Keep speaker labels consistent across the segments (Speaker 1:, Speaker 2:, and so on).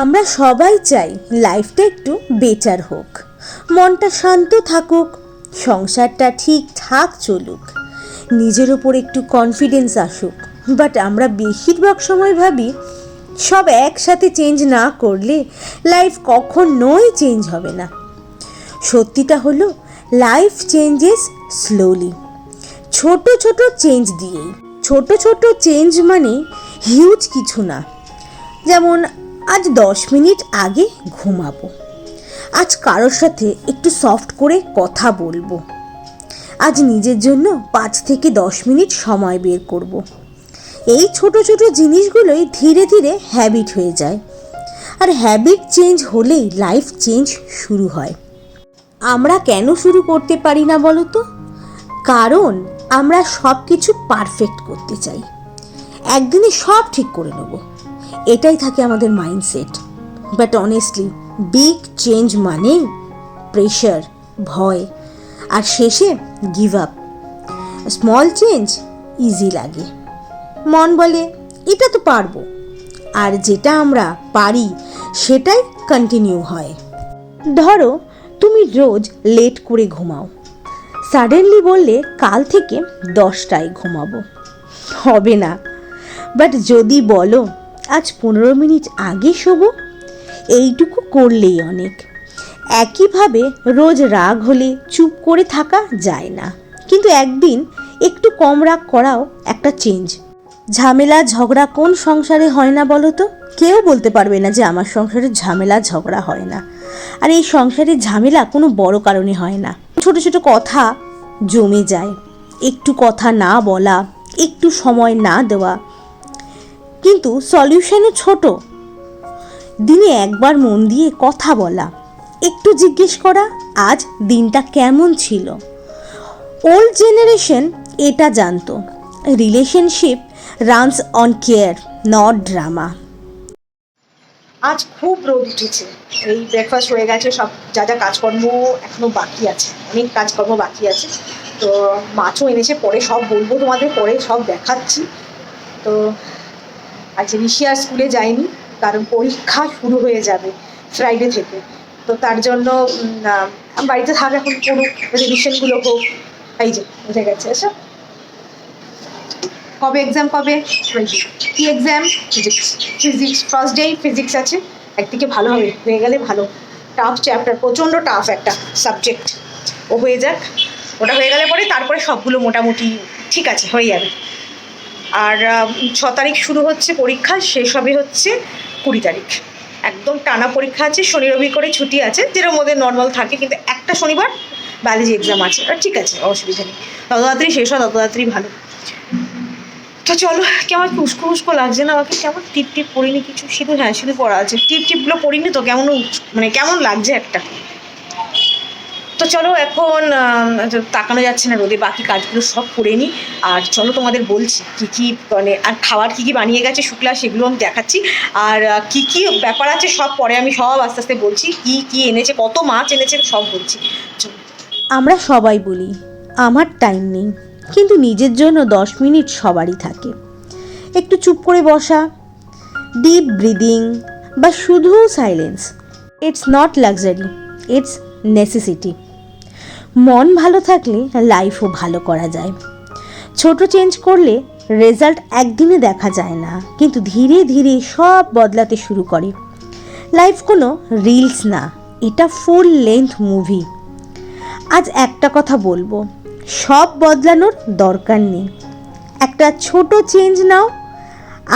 Speaker 1: আমরা সবাই চাই লাইফটা একটু বেটার হোক। মনটা শান্ত থাকুক, সংসারটা ঠিকঠাক চলুক। নিজের ওপর একটু কনফিডেন্স আসুক। বাট আমরা বেশিরভাগ সময় ভাবি, সব একসাথে চেঞ্জ না করলে লাইফ কখনোই চেঞ্জ হবে না। সত্যিটা হলো লাইফ চেঞ্জেস স্লোলি ছোট ছোট চেঞ্জ দিয়েই। ছোট ছোট চেঞ্জ মানে হিউজ কিছু না। যেমন আজ দশ মিনিট আগে ঘুমাবো। আজ কারোর সাথে একটু সফট করে কথা বলব। আজ নিজের জন্য পাঁচ থেকে দশ মিনিট সময় বের করব। এই ছোট ছোট জিনিসগুলোই ধীরে ধীরে হ্যাবিট হয়ে যায়। আর হ্যাবিট চেঞ্জ হলেই লাইফ চেঞ্জ শুরু হয়। আমরা কেন শুরু করতে পারি না বলো তো কারণ আমরা সব কিছু পারফেক্ট করতে চাই। একদিনে সব ঠিক করে নেব। এটাই থাকে আমাদের mindset but honestly big change মানে প্রেশার ভয়, আর শেষে give up small change easy লাগে। মন বলে, এটা তো পারব। আর যেটা আমরা পারি, সেটাই কন্টিনিউ হয়। ধরো, তুমি রোজ লেট করে ঘুমাও। সাডেনলি বললে, কাল থেকে দশটায় ঘুমাবো। হবে না। বাট যদি বলো আজ পনেরো মিনিট আগে শোবো? এইটুকু করলেই অনেক। একইভাবে রোজ রাগ হলে চুপ করে থাকা যায় না। কিন্তু একদিন একটু কম রাগ করাও একটা চেঞ্জ ঝামেলা, ঝগড়া কোন সংসারে হয় না বলো তো? কেউ বলতে পারবে না যে আমার সংসারে ঝামেলা, ঝগড়া হয় না। আর এই সংসারের ঝামেলা কোনো বড় কারণে হয় না। ছোট ছোট কথা জমে যায়। একটু কথা না বলা, একটু সময় না দেওয়া কিন্তু সলিউশনও ছোট। দিনে একবার মন দিয়ে কথা বলা, একটু জিজ্ঞেস করা, আজ দিনটা কেমন ছিল? ওল্ড জেনারেশন এটা জানতো। Relationship runs on care not drama
Speaker 2: আজ খুব রোদ উঠেছে। এই ব্রেকফাস্ট হয়ে গেছে, সব যা যা কাজকর্ম এখনও বাকি আছে, অনেক কাজকর্ম বাকি আছে। তো মাছও এনেছে, পরে সব বলব তোমাদের, পরে সব দেখাচ্ছি। তো আজ ঋষিয়ার স্কুলে যায়নি, কারণ পরীক্ষা শুরু হয়ে যাবে ফ্রাইডে থেকে। তো তার জন্য বাড়িতে থাক এখন কোনো রিভিশনগুলো হোক। এই যে, বুঝে গেছে এসব কবে এক্সাম কবে? কি exam physics physics first day physics আছে। একদিকে ভালো হবে, হয়ে গেলে ভালো। টাফ চ্যাপ্টার প্রচণ্ড টাফ একটা সাবজেক্ট ও হয়ে যাক। ওটা হয়ে গেলে পরে তারপরে সবগুলো মোটামুটি ঠিক আছে, হয়ে যাবে। আর ছ তারিখ শুরু হচ্ছে পরীক্ষা, শেষ হবে হচ্ছে কুড়ি তারিখ। একদম টানা পরীক্ষা আছে, শনি রবি করে ছুটি আছে যেরকম ওদের নর্মাল থাকে, কিন্তু একটা শনিবার বায়োলজি এক্সাম আছে। ঠিক আছে, অসুবিধা নেই। তত তাড়াতাড়ি শেষ হয় তত তাড়াতাড়ি ভালো। তো চলো কেমন উস্কো উস্কো লাগছে না? আমাকে কেমন টিপ টিপ পড়িনি কিছু? শুধু হ্যাঁ শুধু পড়া আছে। টিপ টিপগুলো পড়িনি তো, কেমন মানে কেমন লাগছে একটা? তো চলো এখন তাকানো যাচ্ছে না রোদে, বাকি কাজগুলো সব করে নিই আর চলো তোমাদের বলছি, কী কী মানে আর খাবার কী কী বানিয়ে গেছে শুক্লা, সেগুলো আমি দেখাচ্ছি। আর কী কী ব্যাপার আছে সব পরে আমি সব আস্তে আস্তে বলছি, কী কী এনেছে, কত মাছ এনেছে সব বলছি।
Speaker 1: আমরা সবাই বলি, আমার টাইম নেই, কিন্তু নিজের জন্য দশ মিনিট সবারই থাকে। একটু চুপ করে বসা ডিপ ব্রিদিং বা শুধু silence it's not luxury it's necessity মন ভালো থাকলে লাইফও ভালো করা যায়। ছোট চেঞ্জ করলে রেজাল্ট একদিনে দেখা যায় না, কিন্তু ধীরে ধীরে সব বদলাতে শুরু করে। লাইফ কোনো রিলস না, এটা ফুল লেন্থ মুভি আজ একটা কথা বলব, সব বদলানোর দরকার নেই। একটা ছোট চেঞ্জ নাও,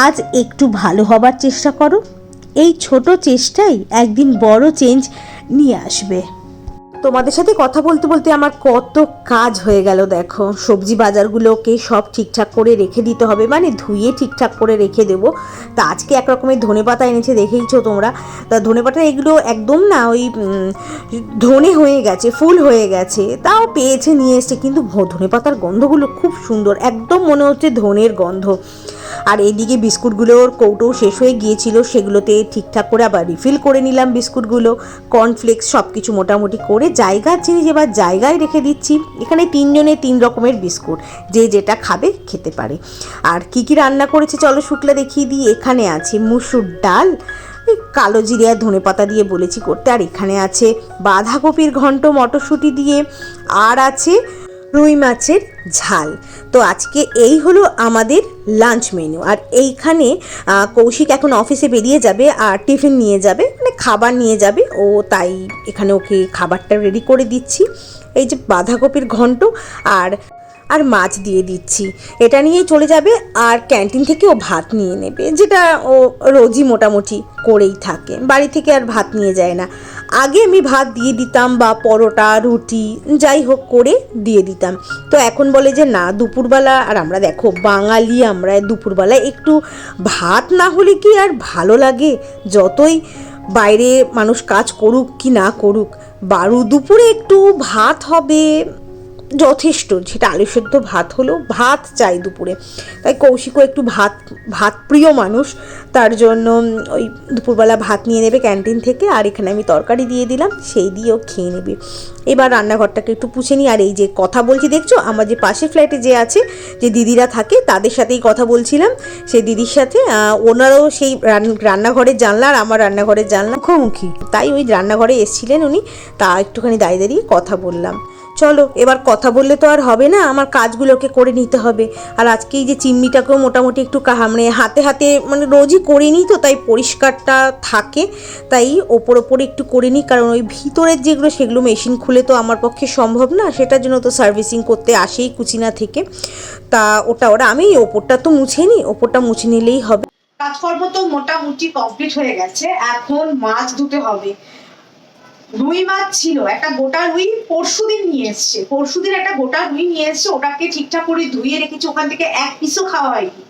Speaker 1: আজ একটু ভালো হবার চেষ্টা করো, এই ছোট চেষ্টাই একদিন বড় চেঞ্জ নিয়ে আসবে। তোমাদের সাথে কথা বলতে বলতে আমার কত কাজ হয়ে গেল, দেখো। সবজি বাজারগুলোকে সব ঠিকঠাক করে রেখে দিতে হবে মানে ধুয়ে ঠিকঠাক করে রেখে দেবো। তা আজকে এক রকমের ধনে পাতা এনেছে, দেখেইছো তোমরা? তা ধনে পাতা এগুলো একদম না ওই ধনে হয়ে গেছে, ফুল হয়ে গেছে, তাও পেয়েছে, নিয়ে এসছে, কিন্তু ধনে পাতার গন্ধগুলো খুব সুন্দর, একদম মনে হচ্ছে ধনের গন্ধ। আর এদিকে বিস্কুটগুলোর কৌটো শেষ হয়ে গিয়েছিল, সেগুলোতে ঠিকঠাক করে আবার রিফিল করে নিলাম বিস্কুটগুলো। কর্নফ্লেক্স সব কিছু মোটামুটি করে জায়গার জিনিস এবার জায়গায় রেখে দিচ্ছি। এখানে তিনজনে তিন রকমের বিস্কুট, যে যেটা খাবে খেতে পারে। আর কি কি রান্না করেছে চলো শুক্লা দেখিয়ে দিই। এখানে আছে মুসুর ডাল কালো জিরে আর ধনে পাতা দিয়ে বলেছি করতে। আর এখানে আছে বাঁধাকপির ঘন্ট মটরশুঁটি দিয়ে। আর আছে রুই মাছের ঝাল। তো আজকে এই হলো আমাদের লাঞ্চ মেনু আর এইখানে কৌশিক এখন অফিসে বেরিয়ে যাবে আর টিফিন নিয়ে যাবে মানে খাবার নিয়ে যাবে। ও তাই এখানে ওকে খাবারটা রেডি করে দিচ্ছি। এই যে বাঁধাকপির ঘন্ট আর আর মাছ দিয়ে দিচ্ছি। এটা নিয়েই চলে যাবে আর ক্যান্টিন থেকে ও ভাত নিয়ে নেবে, যেটা ও রোজই মোটামুটি করেই থাকে। বাড়ি থেকে আর ভাত নিয়ে যায় না। আগে আমি ভাত দিয়ে দিতাম বা পরোটা, রুটি, যাই হোক করে দিয়ে দিতাম। তো এখন বলে যে না, দুপুরবেলা, আর আমরা দেখো বাঙালি, আমরা দুপুরবেলা একটু ভাত না হলে কি আর ভালো লাগে? যতই বাইরে মানুষ কাজ করুক কি না করুক, বারু দুপুরে একটু ভাত হবে যথেষ্ট। সেটা আলু সেদ্ধ ভাত হলেও ভাত চাই দুপুরে। তাই কৌশিকও একটু ভাত ভাত প্রিয় মানুষ। তার জন্য ওই দুপুরবেলা ভাত নিয়ে নেবে ক্যান্টিন থেকে আর এখানে আমি তরকারি দিয়ে দিলাম সেই দিয়েও খেয়ে নেবে। এবার রান্নাঘরটাকে একটু পুছে নিই আর এই যে কথা বলছি দেখছ? আমার যে পাশের ফ্ল্যাটে যে আছে যে দিদিরা থাকে তাদের সাথেই কথা বলছিলাম। সেই দিদির সাথে ওনারও সেই রান- রান্নাঘরের জানলা আর আমার রান্নাঘরের জানলা। মুখোমুখি। তাই ওই রান্নাঘরে এসেছিলেন উনি তা একটুখানি দাঁড়িয়ে দাঁড়িয়ে কথা বললাম। চলো, এবার কথা বললে তো আর হবে না, আমার কাজগুলোকে করে নিতে হবে। আর আজকে এই যে চিমনিটাকেও মোটামুটি একটু মানে হাতে হাতে মানে রোজই করে নিই তো, তাই পরিষ্কারটা থাকে। তাই ওপর ওপরে একটু করে নিই, কারণ ওই ভিতরের যেগুলো, সেগুলো মেশিন খুলে তো আমার পক্ষে সম্ভব না, সেটার জন্য তো সার্ভিসিং করতে আসেই কুচিনা থেকে। তা ওটা ওরা, আমি ওপরটা তো মুছে নিই, ওপরটা মুছে নিলেই হবে।
Speaker 2: কাজকর্ম তো মোটামুটি কমপ্লিট হয়ে গেছে, এখন মাছ ধুতে হবে। রুই মাছ ছিল, একটা গোটা রুই পরশুদিন নিয়ে এসছে। পরশুদিন একটা গোটা রুই নিয়ে এসছে, ওটাকে ঠিকঠাক করে ধুয়ে রেখেছি, ওখান থেকে এক পিসও খাওয়া হয়নি।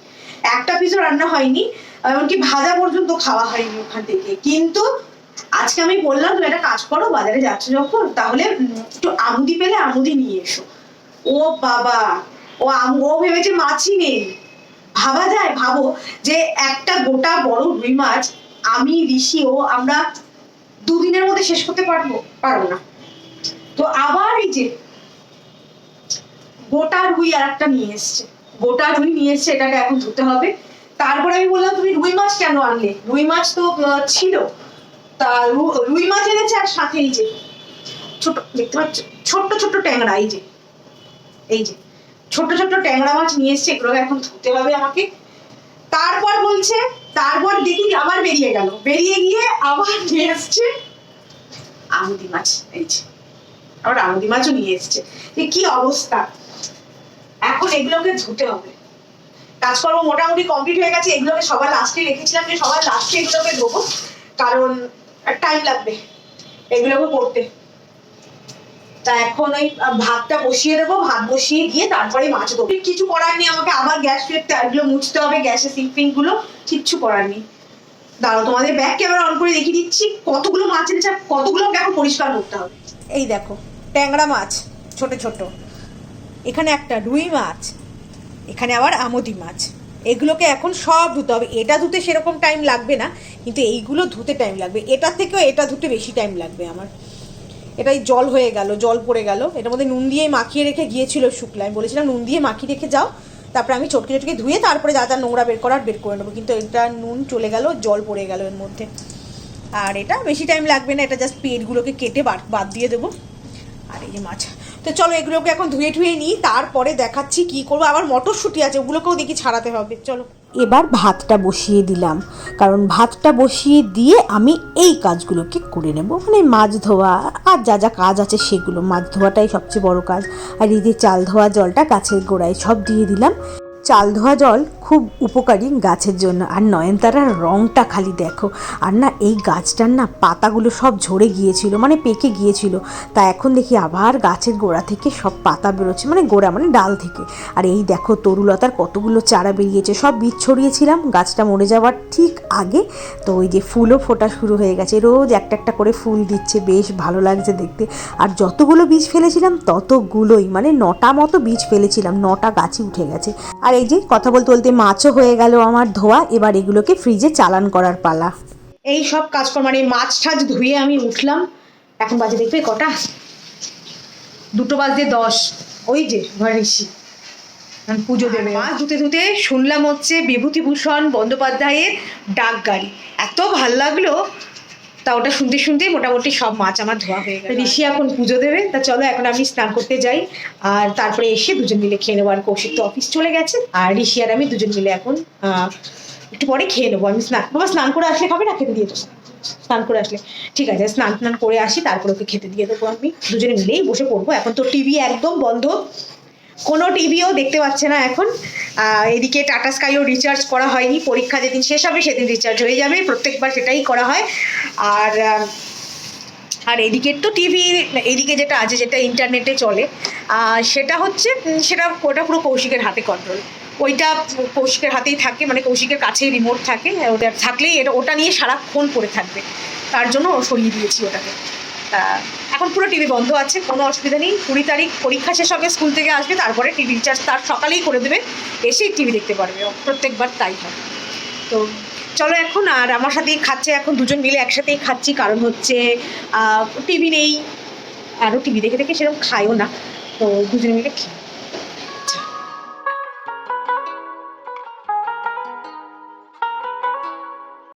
Speaker 2: একটা পিসও রান্না হয়নি, এমনকি ভাজা পর্যন্ত খাওয়া হয়নি ওখান থেকে। কিন্তু আজকে আমি বললাম, তুমি একটা কাজ করো, বাজারে যাচ্ছ যখন, তাহলে একটু আমুদি পেলে আমুদি নিয়ে এসো। ও বাবা, ও ও ভেবেছে মাছই নেই। ভাবা যায়, ভাবো যে একটা গোটা বড় রুই মাছ, আমি, ঋষি, ও, আমরা দুদিনের মধ্যে শেষ করতে পারব পারব না। তো আবার এই যে গোটা রুই আর একটা নিয়ে এসছে। গোটা রুই নিয়ে এসছে, এটাকে এখন ধুতে হবে। তারপরে আমি বললাম, তুমি রুই মাছ কেন আনলে? রুই মাছ তো ছিল। তা রুই মাছ এনেছে আর সাথে এই যে ছোট, দেখতে পাচ্ছ? ছোট্ট ছোট্ট ট্যাংরা, এই যে এই যে ছোট ছোট ট্যাংরা মাছ নিয়ে এসছে, এগুলোকে এখন ধুতে হবে আমাকে। তারপর বলছে তারপর দেখি আবার বেরিয়ে গেল। বেরিয়ে গিয়ে আবার নিয়ে এসছে আমুদি মাছ, এই যে। আবার আমুদি মাছও নিয়ে এসছে। যে কি অবস্থা? এখন এগুলোকে ধুতে হবে। কাজকর্ম মোটামুটি কমপ্লিট হয়ে গেছে। এগুলোকে সবার লাস্টে রেখেছিলাম যে সবার লাস্টে এগুলোকে ধোবো। কারণ টাইম লাগবে। এগুলোকে করতে। এখন ওই ভাতটা বসিয়ে দেবো, ভাত বসিয়ে দিয়ে তারপরে মাছ দেবো কিছু করার নেই, আমাকে আবার গ্যাস ফেরতে এগুলো মুছতে হবে, গ্যাসের সিঙ্কগুলো, কিচ্ছু করার নেই। দাঁড়াও, তোমাদের ব্যাক ক্যামেরা অন করে দেখিয়ে দিচ্ছি, কতগুলো মাছ এনেছে আর কতগুলোকে এখন পরিষ্কার করতে হবে। এই দেখো, ট্যাংরা মাছ, ছোট ছোট। এখানে একটা রুই মাছ, এখানে আবার আমদি মাছ। এগুলোকে এখন সব ধুতে হবে। এটা ধুতে সেরকম টাইম লাগবে না, কিন্তু এইগুলো ধুতে টাইম লাগবে। এটার থেকেও এটা ধুতে বেশি টাইম লাগবে আমার। এটাই জল হয়ে গেল, জল পড়ে গেল। এটার মধ্যে নুন দিয়ে মাখিয়ে রেখে গিয়েছিল শুক্লা। আমি বলেছিলাম নুন দিয়ে মাখিয়ে রেখে যাও, তারপরে আমি চটকে চটকে ধুয়ে তারপরে যা যা নোংরা বের করার বের করে নেব। কিন্তু এটা নুন চলে গেল, জল পড়ে গেল এর মধ্যে। আর এটা বেশি টাইম লাগবে না, এটা জাস্ট পেটগুলোকে কেটে বাদ দিয়ে দেবো। আর এই যে মাছ। তো চলো এগুলোকে এখন ধুয়ে ধুয়ে নিই, তারপরে দেখাচ্ছি কি করব। আবার মটরশুঁটি আছে, ওগুলোকেও দেখি ছাড়াতে হবে। চলো।
Speaker 1: এবার ভাতটা বসিয়ে দিলাম। কারণ ভাতটা বসিয়ে দিয়ে আমি এই কাজগুলোকে করে নেব। মানে মাছ ধোয়া, আর যা যা কাজ আছে সেগুলো। মাছ ধোয়াটাই সবচেয়ে বড় কাজ। আর এই যে চাল ধোয়া, জলটা গাছের গোড়ায় সব দিয়ে দিলাম। চাল ধোয়া জল খুব উপকারী গাছের জন্য। আর নয়নতারার রঙটা খালি দেখো। আর না, এই গাছটার না পাতাগুলো সব ঝরে গিয়েছিল মানে পেকে গিয়েছিল। তা এখন দেখি আবার গাছের গোড়া থেকে সব পাতা বেরোচ্ছে মানে গোড়া মানে ডাল থেকে। আর এই দেখো তরুলতার কতগুলো চারা বেরিয়েছে, সব বীজ ছড়িয়েছিলাম, গাছটা মরে যাওয়ার ঠিক আগে। তো ওই যে ফুলও ফোটা শুরু হয়ে গেছে, রোজ একটা একটা করে ফুল দিচ্ছে, বেশ ভালো লাগছে দেখতে। আর যতগুলো বীজ ফেলেছিলাম, ততগুলোই মানে নটা মতো বীজ ফেলেছিলাম, নটা গাছই উঠে গেছে। আর এই যে কথা বলতে বলতে মাছও হয়ে গেল আমার ধোয়া এবার এগুলোকে ফ্রিজে চালান করার পালা।
Speaker 2: এই সব কাজকর্ম মানে মাছ টাছ ধুয়ে আমি উঠলাম। এখন বাজে দেখবে কটা? দুটো বাজে দশ। ওই যে ঘর ঋষি। এখন পুজো দেবে। মাছ ধুতে ধুতে শুনলাম হচ্ছে বিভূতিভূষণ বন্দ্যোপাধ্যায়ের ডাক গাড়ি এত ভালো লাগল তা ওটা শুনতে শুনতেই মোটামুটি সব মাছ আমার ধোয়া হয়ে গেল। ঋষি এখন পুজো দেবে, তা চলো এখন আমি স্নান করতে যাই। আর তারপরে এসে দুজন মিলে খেয়ে নেব, আর কৌশিক তো অফিস চলে গেছে। আর ঋষি আর আমি দুজন মিলে এখন একটু পরে খেয়ে নেব। আমি স্নান, বাবা স্নান করে আসলে খাবে না? খেতে দিয়ে দেবো স্নান করে আসলে। ঠিক আছে, স্নান টান করে আসি, তারপর ওকে খেতে দিয়ে দেবো আমি। দুজনে মিলেই বসে পড়ব। এখন তো টিভি একদম বন্ধ। কোনো টিভিও দেখতে পাচ্ছে না এখন। এদিকে টাটা স্কাইও রিচার্জ করা হয়নি। পরীক্ষা যেদিন শেষ হবে, সেদিন রিচার্জ হয়ে যাবে। প্রত্যেকবার সেটাই করা হয়। আর আর এদিকের তো টিভি এদিকে যেটা আছে, যেটা ইন্টারনেটে চলে সেটা হচ্ছে সেটা ওটা পুরো কৌশিকের হাতে কন্ট্রোল ওইটা কৌশিকের হাতেই থাকে মানে কৌশিকের কাছেই রিমোট থাকে। ওটা থাকলেই এটা, ওটা নিয়ে সারাক্ষণ পড়ে থাকবে। তার জন্য সরিয়ে দিয়েছি ওটাকে। এখন পুরো টিভি বন্ধ আছে, কোনো অসুবিধা নেই। কুড়ি তারিখ পরীক্ষা শেষ হবে, স্কুল থেকে আসবে, তারপরে টিভি রিচার্জ তার সকালেই করে দেবে। এসেই টিভি দেখতে পারবে, প্রত্যেকবার তাই হয়। তো চলো এখন, আর আমার সাথেই খাচ্ছে এখন দুজন মিলে একসাথেই খাচ্ছি, কারণ হচ্ছে টিভি নেই। আরও টিভি দেখে দেখে সেরকম খায়ও না। তো দুজনে মিলে খেয়ে